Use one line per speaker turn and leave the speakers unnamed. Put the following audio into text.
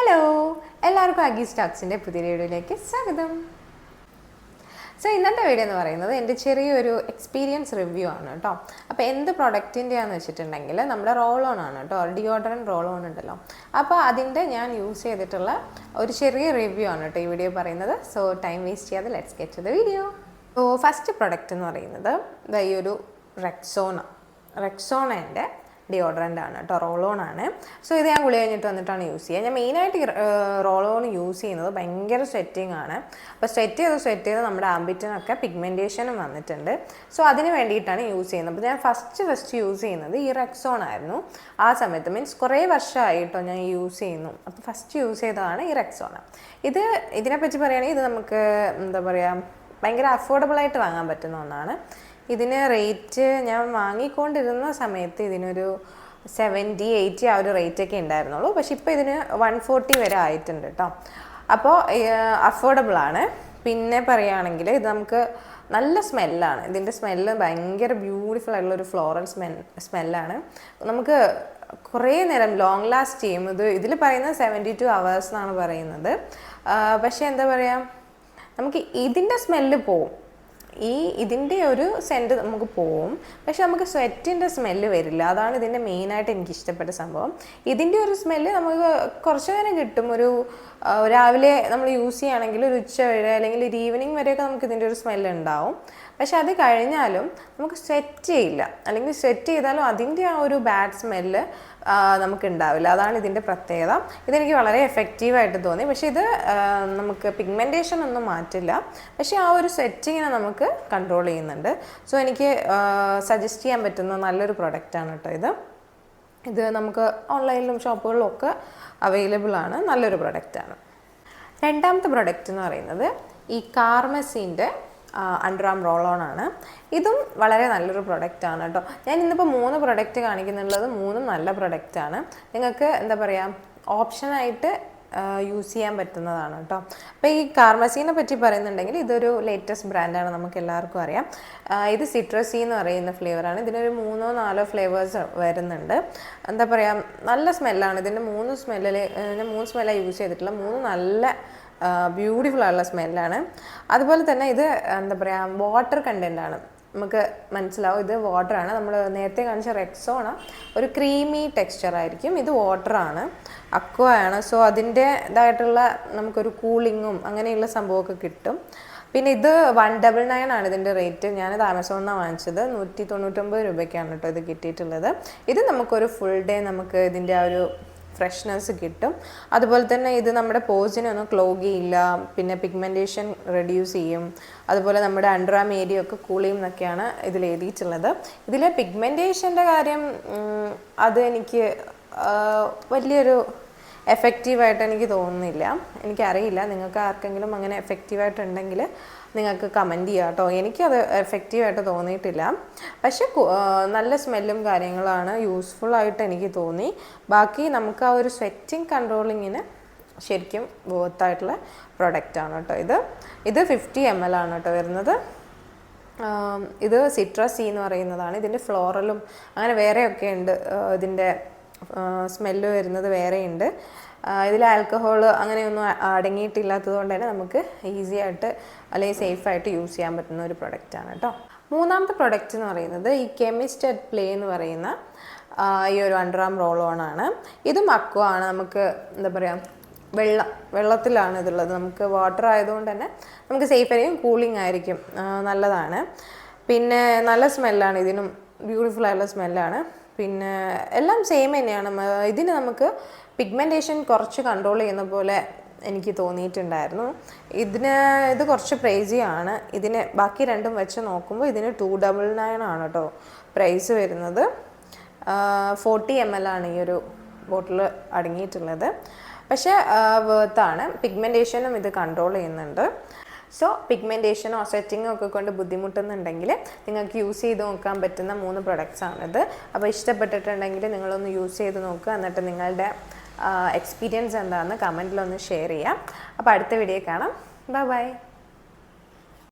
Hello എല്ലാവർക്കും അഗി സ്റ്റാക്സിന്റെ പുതിയ വീഡിയോയിലേക്ക് സ്വാഗതം. സോ ഇന്നത്തെ വീഡിയോ എന്ന് പറയുന്നത് എന്റെ ചെറിയൊരു എക്സ്പീരിയൻസ് റിവ്യൂ ആണ് കേട്ടോ. അപ്പോൾ എന്ത് പ്രൊഡക്റ്റിന്റെയാണെന്ന് വെച്ചിട്ടുണ്ടെങ്കിൽ നമ്മുടെ റോൾ ഓൺ ആണ് കേട്ടോ. ഡിയോഡറൻ റോൾ ഓൺ ഉണ്ടല്ലോ. അപ്പോൾ അതിന്റെ ഞാൻ യൂസ് ചെയ്തിട്ടുള്ള ഒരു ചെറിയ റിവ്യൂ ആണ് കേട്ടോ ഈ വീഡിയോ പറയുന്നത്. സോ ടൈം വേസ്റ്റ് ചെയ്യാതെ let's get the video so first product എന്ന് പറയുന്നത് ഈ ഒരു റെക്സോണ റെക്സോണേന്റെ ഡിയോഡറന്റ് ആണ് കേട്ടോ റോളോൺ ആണ്. സോ ഇത് ഞാൻ കുളി കഴിഞ്ഞിട്ട് വന്നിട്ടാണ് യൂസ് ചെയ്യുക. ഞാൻ മെയിനായിട്ട് റോളോൺ യൂസ് ചെയ്യുന്നത് ഭയങ്കര സ്വെറ്റിംഗ് ആണ്. അപ്പോൾ സ്വെറ്റ് ചെയ്ത് സ്വെറ്റ് ചെയ്ത് നമ്മുടെ ആംബിറ്റിനൊക്കെ പിഗ്മെന്റേഷനും വന്നിട്ടുണ്ട്. സോ അതിന് വേണ്ടിയിട്ടാണ് യൂസ് ചെയ്യുന്നത്. അപ്പോൾ ഞാൻ ഫസ്റ്റ് ഫസ്റ്റ് യൂസ് ചെയ്യുന്നത് ഈ റെക്സോൺ ആയിരുന്നു. ആ സമയത്ത് മീൻസ് കുറേ വർഷമായിട്ടോ ഞാൻ യൂസ് ചെയ്യുന്നു. അപ്പോൾ ഫസ്റ്റ് യൂസ് ചെയ്തതാണ് ഈ റെക്സോൺ ഇത് ഇതിനെപ്പറ്റി പറയുകയാണെങ്കിൽ ഇത് നമുക്ക് എന്താ പറയുക ഭയങ്കര അഫോർഡബിൾ ആയിട്ട് വാങ്ങാൻ പറ്റുന്ന ഒന്നാണ്. ഇതിന് റേറ്റ് ഞാൻ വാങ്ങിക്കൊണ്ടിരുന്ന സമയത്ത് ഇതിനൊരു സെവന്റി എയ്റ്റി ആ ഒരു റേറ്റ് ഒക്കെ ഉണ്ടായിരുന്നുള്ളൂ. പക്ഷെ ഇപ്പോൾ ഇതിന് വൺ ഫോർട്ടി വരെ ആയിട്ടുണ്ട് കേട്ടോ അപ്പോൾ അഫോർഡബിൾ ആണ്. പിന്നെ പറയുകയാണെങ്കിൽ ഇത് നമുക്ക് നല്ല സ്മെല്ലാണ്. ഇതിന്റെ സ്മെല്ല് ഭയങ്കര ബ്യൂട്ടിഫുൾ ആയിട്ടുള്ള ഒരു ഫ്ലോറൽ സ്മെൽ സ്മെല്ലാണ് നമുക്ക് കുറേ നേരം ലോങ് ലാസ്റ്റ് ചെയ്യും. ഇത് ഇതിൽ പറയുന്നത് സെവന്റി ടു അവേഴ്സ് എന്നാണ് പറയുന്നത്. പക്ഷേ എന്താ പറയുക നമുക്ക് ഇതിന്റെ സ്മെല്ല് പോവും. ഈ ഇതിന്റെ ഒരു സെന്റ് നമുക്ക് പോവും. പക്ഷെ നമുക്ക് സ്വെറ്റിന്റെ സ്മെല്ല് വരില്ല. അതാണ് ഇതിന്റെ മെയിനായിട്ട് എനിക്ക് ഇഷ്ടപ്പെട്ട സംഭവം. ഇതിന്റെ ഒരു സ്മെല്ല് നമുക്ക് കുറച്ച് നേരം കിട്ടും. ഒരു രാവിലെ നമ്മൾ യൂസ് ചെയ്യുകയാണെങ്കിൽ ഒരു ഉച്ച വരെ അല്ലെങ്കിൽ ഒരു ഈവനിങ് വരെയൊക്കെ നമുക്ക് ഇതിന്റെ ഒരു സ്മെല്ല് ഉണ്ടാവും. പക്ഷെ അത് കഴിഞ്ഞാലും നമുക്ക് സെറ്റ് ചെയ്യില്ല. അല്ലെങ്കിൽ സെറ്റ് ചെയ്താലും അതിന്റെ ആ ഒരു ബാഡ് സ്മെല്ല് നമുക്ക് ഉണ്ടാവില്ല അതാണ് ഇതിന്റെ പ്രത്യേകത. ഇതെനിക്ക് വളരെ എഫക്റ്റീവായിട്ട് തോന്നി. പക്ഷെ ഇത് നമുക്ക് പിഗ്മെന്റേഷൻ ഒന്നും മാറ്റില്ല. പക്ഷെ ആ ഒരു സെറ്റിങ്ങിനെ നമുക്ക് കൺട്രോൾ ചെയ്യുന്നുണ്ട്. സോ എനിക്ക് സജസ്റ്റ് ചെയ്യാൻ പറ്റുന്ന നല്ലൊരു പ്രൊഡക്റ്റാണ് കേട്ടോ ഇത്. ഇത് നമുക്ക് ഓൺലൈനിലും ഷോപ്പുകളിലും ഒക്കെ അവൈലബിൾ ആണ്. നല്ലൊരു പ്രൊഡക്റ്റാണ് രണ്ടാമത്തെ പ്രൊഡക്റ്റ് എന്ന് പറയുന്നത് ഈ കാർമസിന്റെ അണ്ടർആം റോൾ ഓൺ ആണ്. ഇതും വളരെ നല്ലൊരു പ്രൊഡക്റ്റ് ആണ് കേട്ടോ. ഞാൻ ഇന്നിപ്പോൾ മൂന്ന് പ്രൊഡക്റ്റ് കാണിക്കുന്നുള്ളത് മൂന്നും നല്ല പ്രൊഡക്റ്റ് ആണ്. നിങ്ങൾക്ക് എന്താ പറയുക ഓപ്ഷനായിട്ട് യൂസ് ചെയ്യാൻ പറ്റുന്നതാണ് കേട്ടോ. അപ്പോൾ ഈ കാർമസീനെ പറ്റി പറയുന്നുണ്ടെങ്കിൽ ഇതൊരു ലേറ്റസ്റ്റ് ബ്രാൻഡാണ് നമുക്ക് എല്ലാവർക്കും അറിയാം. ഇത് സിട്രസി എന്ന് പറയുന്ന ഫ്ലേവറാണ് ഇതിനൊരു മൂന്നോ നാലോ ഫ്ലേവേഴ്സ് വരുന്നുണ്ട്. എന്താ പറയുക നല്ല സ്മെല്ലാണ് ഇതിന്റെ മൂന്ന് സ്മെല്ലിൽ ഞാൻ മൂന്ന് സ്മെല്ലാണ് യൂസ് ചെയ്തിട്ടുള്ള മൂന്ന് നല്ല ബ്യൂട്ടിഫുൾ ആയിട്ടുള്ള സ്മെല്ലാണ് അതുപോലെ തന്നെ ഇത് എന്താ പറയുക വാട്ടർ കണ്ടന്റ് ആണ്. നമുക്ക് മനസ്സിലാവും ഇത് വാട്ടറാണ് നമ്മൾ നേരത്തെ കാണിച്ച റെക്സോണ ഒരു ക്രീമി ടെക്സ്ചർ ആയിരിക്കും. ഇത് വാട്ടറാണ് അക്വ ആണ്. സോ അതിന്റെ ഇതായിട്ടുള്ള നമുക്കൊരു കൂളിങ്ങും അങ്ങനെയുള്ള സംഭവമൊക്കെ കിട്ടും. പിന്നെ ഇത് വൺ ഡബിൾ നയൻ ആണ് ഇതിന്റെ റേറ്റ് ഞാനിത് ആമസോണിൽ നിന്നാണ് വാങ്ങിച്ചത്. നൂറ്റി തൊണ്ണൂറ്റൊമ്പത് രൂപയ്ക്കാണ് കേട്ടോ ഇത് കിട്ടിയിട്ടുള്ളത്. ഇത് നമുക്കൊരു ഫുൾ ഡേ നമുക്ക് ഇതിന്റെ ആ ഒരു ഫ്രഷ്നെസ് കിട്ടും. അതുപോലെ തന്നെ ഇത് നമ്മുടെ പോസിനെ ഒന്നും ക്ലോഗ് ചെയ്യില്ല പിന്നെ പിഗ്മെന്റേഷൻ റെഡ്യൂസ് ചെയ്യും. അതുപോലെ നമ്മുടെ അണ്ടർആം ഏരിയ ഒക്കെ കൂൾ ചെയ്യും എന്നൊക്കെയാണ് ഇതിൽ എഴുതിയിട്ടുള്ളത്. ഇതിലെ പിഗ്മെന്റേഷന്റെ കാര്യം അത് എനിക്ക് വലിയൊരു എഫക്റ്റീവായിട്ട് എനിക്ക് തോന്നുന്നില്ല. എനിക്കറിയില്ല. നിങ്ങൾക്ക് ആർക്കെങ്കിലും അങ്ങനെ എഫക്റ്റീവായിട്ടുണ്ടെങ്കിൽ നിങ്ങൾക്ക് കമന്റ് ചെയ്യാം കേട്ടോ. എനിക്കത് എഫക്റ്റീവായിട്ട് തോന്നിയിട്ടില്ല. പക്ഷെ നല്ല സ്മെല്ലും കാര്യങ്ങളാണ് യൂസ്ഫുള്ളായിട്ട് എനിക്ക് തോന്നി. ബാക്കി നമുക്ക് ആ ഒരു സ്വെറ്റിംഗ് കൺട്രോളിങ്ങിന് ശരിക്കും ബോത്തായിട്ടുള്ള പ്രൊഡക്റ്റാണ് കേട്ടോ ഇത്. ഇത് ഫിഫ്റ്റി എം എൽ ആണ് കേട്ടോ വരുന്നത്. ഇത് സിട്രസ് സി എന്ന് പറയുന്നതാണ്. ഇതിന്റെ ഫ്ലോറലും അങ്ങനെ വേറെയൊക്കെ ഉണ്ട്. ഇതിന്റെ സ്മെല്ല് വരുന്നത് വേറെയുണ്ട്. ഇതിൽ ആൽക്കഹോൾ അങ്ങനെയൊന്നും അടങ്ങിയിട്ടില്ലാത്തത് കൊണ്ട് തന്നെ നമുക്ക് ഈസി ആയിട്ട് അല്ലെങ്കിൽ സേഫായിട്ട് യൂസ് ചെയ്യാൻ പറ്റുന്ന ഒരു പ്രൊഡക്റ്റാണ് കേട്ടോ മൂന്നാമത്തെ പ്രൊഡക്റ്റ് എന്ന് പറയുന്നത് ഈ കെമിസ്റ്റ് അറ്റ് പ്ലേ എന്ന് പറയുന്ന ഈ ഒരു അണ്ടർആം റോൾ ഓൺ ആണ്. ഇത് ആണ്. നമുക്ക് എന്താ പറയുക വെള്ളം വെള്ളത്തിലാണ് ഇതുള്ളത്. നമുക്ക് വാട്ടർ ആയതുകൊണ്ട് തന്നെ നമുക്ക് സേഫ് ആയിരിക്കും കൂളിംഗ് ആയിരിക്കും. നല്ലതാണ്. പിന്നെ നല്ല സ്മെല്ലാണ് ഇതിനും ബ്യൂട്ടിഫുൾ ആയുള്ള സ്മെല്ലാണ് പിന്നെ എല്ലാം സെയിം തന്നെയാണ്. ഇതിന് നമുക്ക് പിഗ്മെന്റേഷൻ കുറച്ച് കൺട്രോൾ ചെയ്യുന്ന പോലെ എനിക്ക് തോന്നിയിട്ടുണ്ടായിരുന്നു. ഇതിന് ഇത് കുറച്ച് പ്രൈസിയാണ് ഇതിന് ബാക്കി രണ്ടും വെച്ച് നോക്കുമ്പോൾ ഇതിന് ടു ഡബിൾ നയൻ ആണ് കേട്ടോ പ്രൈസ് വരുന്നത്. ഫോർട്ടി എം എൽ ആണ് ഈ ഒരു ബോട്ടിൽ അടങ്ങിയിട്ടുള്ളത്. പക്ഷേ വേർത്താണ് പിഗ്മെന്റേഷനും ഇത് കൺട്രോൾ ചെയ്യുന്നുണ്ട്. സോ പിഗ്മെന്റേഷനോ സെറ്റിങ്ങോ ഒക്കെ കൊണ്ട് ബുദ്ധിമുട്ടുന്നുണ്ടെങ്കിൽ നിങ്ങൾക്ക് യൂസ് ചെയ്ത് നോക്കാൻ പറ്റുന്ന മൂന്ന് പ്രൊഡക്ട്സ് ആണിത്. അപ്പോൾ ഇഷ്ടപ്പെട്ടിട്ടുണ്ടെങ്കിൽ നിങ്ങളൊന്ന് യൂസ് ചെയ്ത് നോക്കുക. എന്നിട്ട് നിങ്ങളുടെ എക്സ്പീരിയൻസ് എന്താണെന്ന് കമന്റിലൊന്ന് ഷെയർ ചെയ്യാം. അപ്പോൾ അടുത്ത വീഡിയോ കാണാം. Bye bye